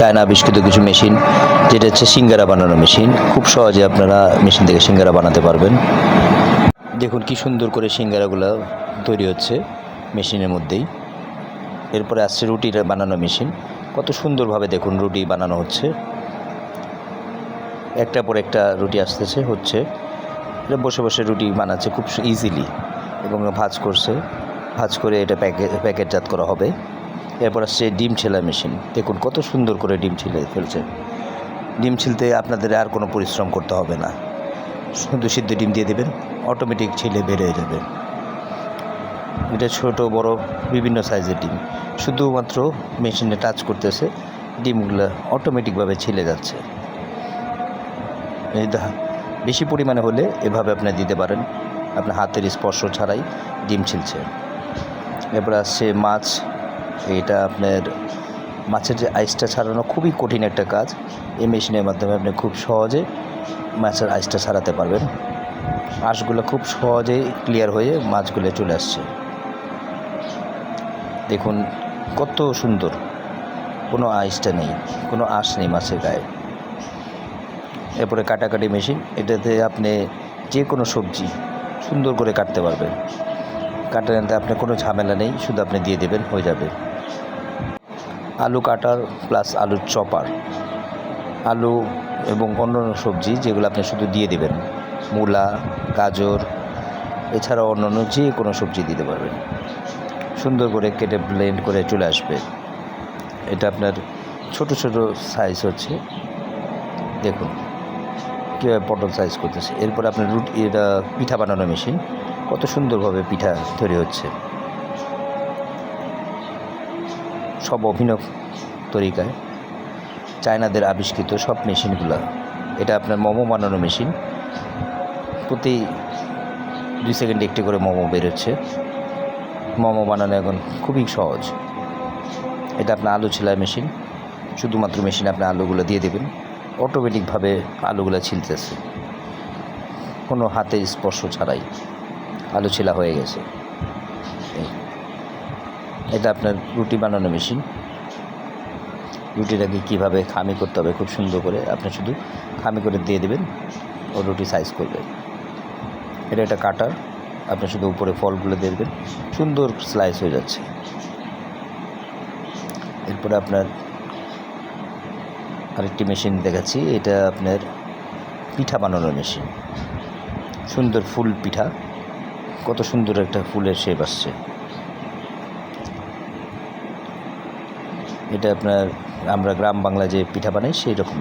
China আবিষ্কৃত কিছু machine, যেটা হচ্ছে সিঙ্গারা বানানো মেশিন। খুব সহজে আপনারা মেশিন থেকে সিঙ্গারা বানাতে পারবেন। দেখুন কি সুন্দর করে সিঙ্গারাগুলো তৈরি হচ্ছে মেশিনের মধ্যেই। এরপরে আসছে রুটির বানানো মেশিন। কত সুন্দরভাবে দেখুন রুটি বানানো হচ্ছে। একটা পর একটা রুটি আসতেছে, হচ্ছে। এটা বসে বসে রুটি বানাচ্ছে খুব ইজিলি এবং ভাজ করছে। ভাজ করে এটা প্যাকেট প্যাকেটজাত করা হবে। এরপর আসছে ডিম ছেলা মেশিন। দেখুন কত সুন্দর করে ডিম ছিলে ফেলছে। ডিম ছিলতে আপনাদের আর কোনো পরিশ্রম করতে হবে না। শুধু সিদ্ধ ডিম দিয়ে দেবেন অটোমেটিক ছিলে হয়ে যাবে। এটা ছোট, বড়, বিভিন্ন সাইজের ডিম। শুধুমাত্র মেশিনে টাচ করতেছে, ডিমগুলো অটোমেটিকভাবে ছিলে যাচ্ছে। বেশি পরিমাণে হলে এভাবে আপনি দিতে পারেন। আপনার হাতের স্পর্শ ছাড়াই ডিম ছিলছে। এরপর আসছে মাছ। এটা আপনার মাছের যে আইসটা ছাড়ানো খুবই কঠিন একটা কাজ। এই মেশিনের মাধ্যমে আপনি খুব সহজে মাছের আইসটা ছাড়াতে পারবেন। আঁশগুলো খুব সহজেই ক্লিয়ার হয়ে মাছগুলো চলে আসছে। দেখুন, কত সুন্দর। কোনো আইসটা নেই, কোনো আঁশ নেই মাছের গায়ে। এরপরে কাটাকাটি মেশিন এটাতে আপনি যে কোনো সবজি সুন্দর করে কাটতে পারবেন। কাটাতে আপনার কোনো ঝামেলা নেই, শুধু আপনি দিয়ে দেবেন, হয়ে যাবে। আলু কাটার প্লাস আলুর চপার। আলু এবং অন্যান্য সবজি যেগুলো আপনি শুধু দিয়ে দেবেন। মূলা, গাজর, এছাড়াও অন্যান্য যে কোনো সবজি দিতে পারবেন। সুন্দর করে কেটে ব্লেন্ড করে চলে আসবে। এটা আপনার ছোট ছোট সাইজ হচ্ছে। দেখুন, কীভাবে পটল সাইজ করতেছে। এরপর আপনার রুটি, এটা পিঠা বানানো মেশিন কত সুন্দরভাবে পিঠা তৈরি হচ্ছে। সব অভিনব তরিকায় চায়নাদের আবিষ্কৃত সব মেশিনগুলো। এটা আপনার মোমো বানানো মেশিন। প্রতি দুই সেকেন্ডে একটি করে মোমো বেরোচ্ছে। মোমো বানানো এখন খুবই সহজ। এটা আপনার আলু ছেলার মেশিন। শুধুমাত্র মেশিনে আপনি আলুগুলো দিয়ে দেবেন। অটোমেটিকভাবে আলুগুলো ছিলতেছে। কোনো হাতে স্পর্শ ছাড়াই আলু ছেলা হয়ে গেছে। এটা আপনার রুটি বানানো মেশিন। রুটিটাকে কীভাবে খামি করতে হবে খুব সুন্দর করে আপনি শুধু খামি করে দিয়ে দেবেন, ও রুটি সাইজ করবে। এটা একটা কাটার, আপনি শুধু উপরে ফলগুলো দিয়ে দেবেন, সুন্দর স্লাইস হয়ে যাচ্ছে। এরপরে আপনার আরেকটি মেশিন দেখাচ্ছি, এটা আপনার পিঠা বানানোর মেশিন সুন্দর ফুল পিঠা, কত সুন্দর একটা ফুলের শেপ আসছে। এটা আপনার আমরা গ্রাম বাংলা যে পিঠা বানাই সেই রকম